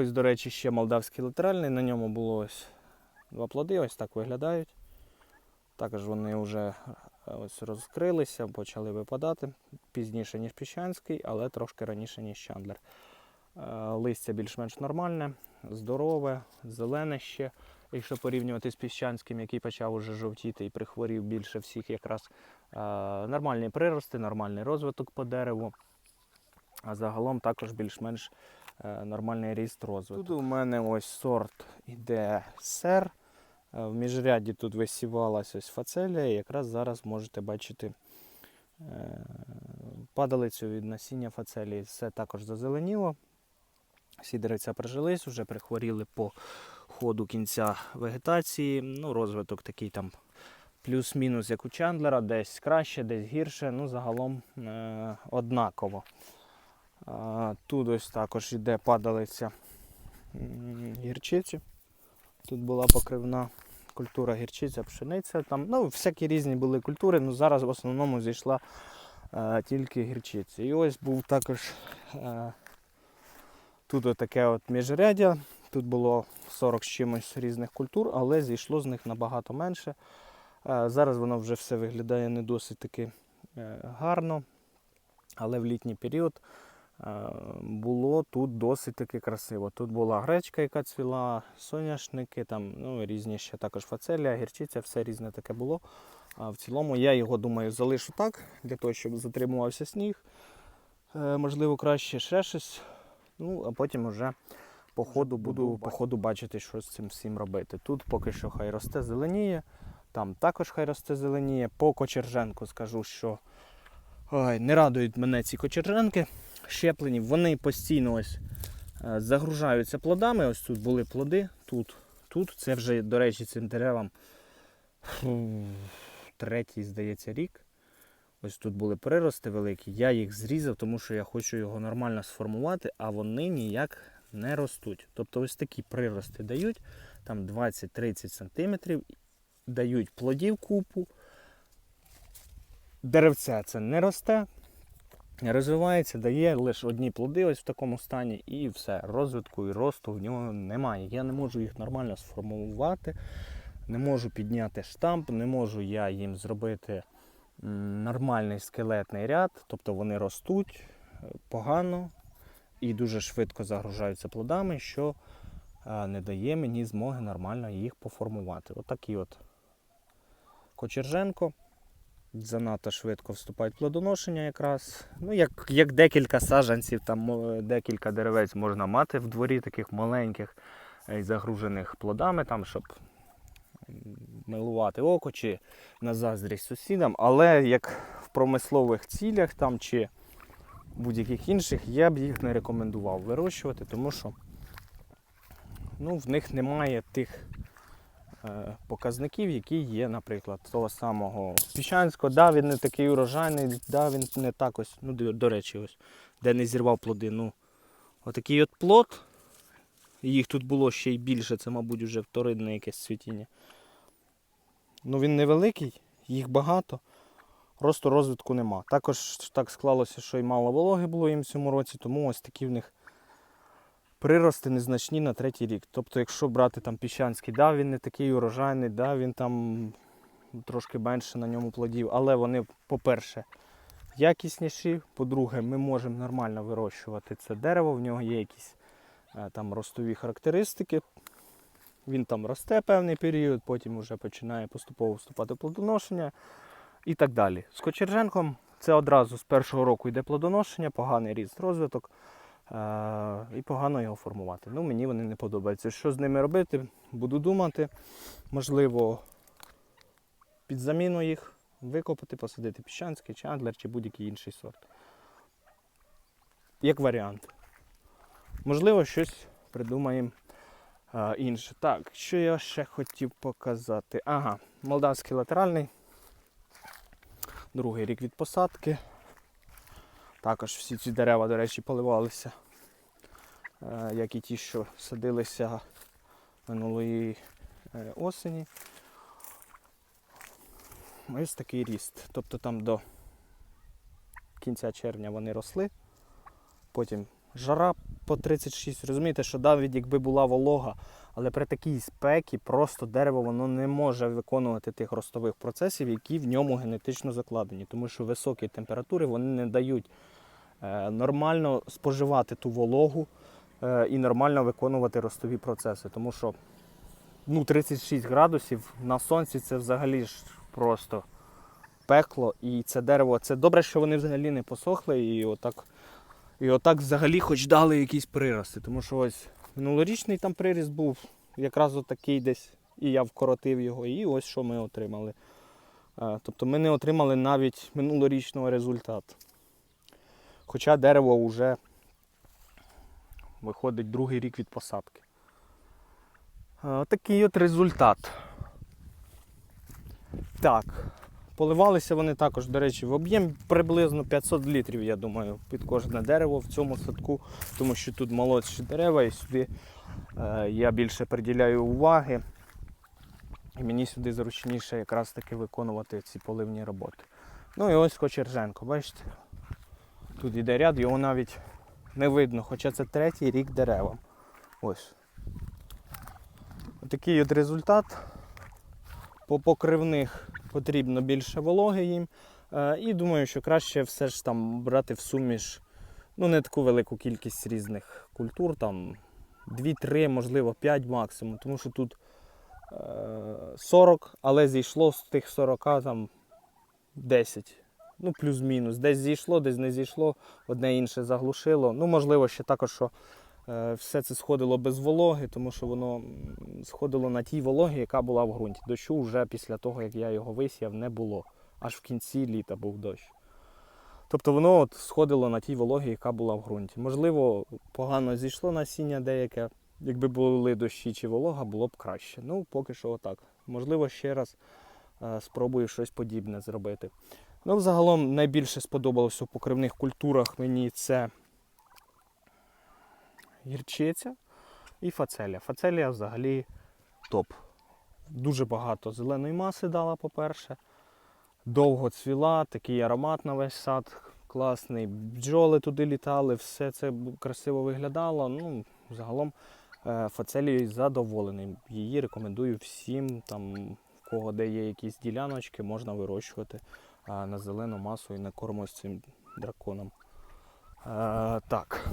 ось, до речі, ще молдавський латеральний. На ньому було ось два плоди, ось так виглядають. Також вони вже е, ось розкрилися, почали випадати пізніше, ніж піщанський, але трошки раніше, ніж чандлер. Е, Листя більш-менш нормальне, здорове, зелене ще. Якщо порівнювати з піщанським, який почав уже жовтіти і прихворів більше всіх, якраз е, нормальні прирости, нормальний розвиток по дереву. А загалом також більш-менш нормальний ріст розвитку. Тут у мене ось сорт іде сер. Е, В міжряді тут висівалась ось фацелія, і якраз зараз можете бачити е, падалицю від насіння фацелії. Все також зазеленіло. Всі деревця прижились, вже прихворіли по ходу кінця вегетації. Ну, розвиток такий там плюс-мінус, як у Чандлера, десь краще, десь гірше. Ну, загалом е- однаково. Тут ось також йде падалиця гірчиці. Тут була покривна культура гірчиця, пшениця. Там, ну, всякі різні були культури, ну зараз в основному зійшла е, тільки гірчиця. І ось був також е, тут отаке от міжряддя. Тут було 40 з чимось різних культур, але зійшло з них набагато менше. Е, зараз воно вже все виглядає не досить таки е, гарно, але в літній період було тут досить таки красиво. Тут була гречка, яка цвіла, соняшники, там, ну, різні ще також фацелія, гірчиця, все різне таке було. А в цілому я його думаю залишу так, для того, щоб затримувався сніг. Е, можливо, краще ще щось. Ну, а потім вже по ходу буду по ходу бачити, що з цим всім робити. Тут поки що хай росте зеленіє, там також хай росте зеленіє. По кочерженку скажу, що ой, не радують мене ці кочерженки щеплені. Вони постійно ось е, загружаються плодами. Ось тут були плоди, тут, тут. Це вже, до речі, цим деревам третій, здається, рік. Ось тут були прирости великі. Я їх зрізав, тому що я хочу його нормально сформувати, а вони ніяк не ростуть. Тобто ось такі прирости дають, там 20-30 см, дають плодів купу. Деревця це не росте, розвивається, дає лише одні плоди ось в такому стані, і все. Розвитку і росту в нього немає. Я не можу їх нормально сформувати, не можу підняти штамп, не можу я їм зробити нормальний скелетний ряд, тобто вони ростуть е, погано і дуже швидко загружаються плодами, що е, не дає мені змоги нормально їх поформувати. Отакий от Кочерженко. Занадто швидко вступають в плодоношення якраз. Ну, як, як декілька саджанців, там декілька деревець можна мати в дворі, таких маленьких е, і загружених плодами, там, щоб милувати око чи на заздрість сусідам. Але як в промислових цілях там, чи будь-яких інших, я б їх не рекомендував вирощувати, тому що ну, в них немає тих показників, які є, наприклад, того самого Піщанського. Да, він не такий урожайний, да, він не так ось, ну, до, до речі, ось, де не зірвав плоди. Ну, отакий от плод. Їх тут було ще й більше, це, мабуть, вже вторинне якесь цвітіння. Ну він невеликий, їх багато. Росту розвитку нема. Також так склалося, що й мало вологи було їм в цьому році, тому ось такі в них прирости незначні на третій рік. Тобто, якщо брати там піщанський, да, він не такий урожайний, да, він там трошки менше на ньому плодів, але вони, по-перше, якісніші. По-друге, ми можемо нормально вирощувати це дерево, в нього є якісь е, там ростові характеристики. Він там росте певний період, потім вже починає поступово вступати в плодоношення і так далі. З кочерженком це одразу з першого року йде плодоношення, поганий ріст розвиток і погано його формувати. Ну, мені вони не подобаються. Що з ними робити? Буду думати. Можливо, під заміну їх викопати, посадити піщанський, чандлер чи будь-який інший сорт. Як варіант. Можливо, щось придумаємо а, інше. Так, що я ще хотів показати? Ага, молдавський латеральний. Другий рік від посадки. Також всі ці дерева, до речі, поливалися, е, як і ті, що садилися минулої е, осені. Ось такий ріст. Тобто там до кінця червня вони росли, потім жара по 36. Розумієте, що навіть якби була волога, але при такій спекі просто дерево воно не може виконувати тих ростових процесів, які в ньому генетично закладені. Тому що високі температури вони не дають е, нормально споживати ту вологу е, і нормально виконувати ростові процеси. Тому що ну, 36 градусів на сонці це взагалі ж просто пекло. І це дерево, це добре, що вони взагалі не посохли і отак, і отак взагалі хоч дали якісь прирости. Тому що ось минулорічний там приріст був якраз отакий десь, і я вкоротив його, і ось що ми отримали. Е, Тобто ми не отримали навіть минулорічного результату. Хоча дерево вже виходить другий рік від посадки. Е, Такий от результат. Так. Поливалися вони також, до речі, в об'єм приблизно 500 літрів, я думаю, під кожне дерево в цьому садку, тому що тут молодші дерева і сюди е, я більше приділяю уваги. І мені сюди зручніше якраз таки виконувати ці поливні роботи. Ну і ось Кочерженко, бачите? Тут іде ряд, його навіть не видно, хоча це третій рік деревам. Ось. Такий от результат. По покривних потрібно більше вологи їм. Е, І думаю, що краще все ж там брати в суміш ну, не таку велику кількість різних культур, там 2-3, можливо, 5 максимум, тому що тут е, 40, але зійшло з тих 40 там 10. Ну, плюс-мінус. Десь зійшло, десь не зійшло, одне інше заглушило. Ну, можливо, ще також, що е, все це сходило без вологи, тому що воно сходило на тій вологі, яка була в ґрунті. Дощу вже після того, як я його висіяв, не було. Аж в кінці літа був дощ. Тобто воно от сходило на тій вологі, яка була в ґрунті. Можливо, погано зійшло насіння деяке. Якби були дощі чи волога, було б краще. Ну, поки що отак. Можливо, ще раз е, спробую щось подібне зробити. Ну, взагалом найбільше сподобалося у покривних культурах мені це гірчиця і фацелія. Фацелія взагалі топ. Дуже багато зеленої маси дала, по-перше. Довго цвіла, такий аромат на весь сад класний. Бджоли туди літали, все це красиво виглядало. Ну, загалом е, фацелією задоволений. Її рекомендую всім, там, в кого де є якісь діляночки, можна вирощувати е, на зелену масу і на корм ось цим драконом. Е, так.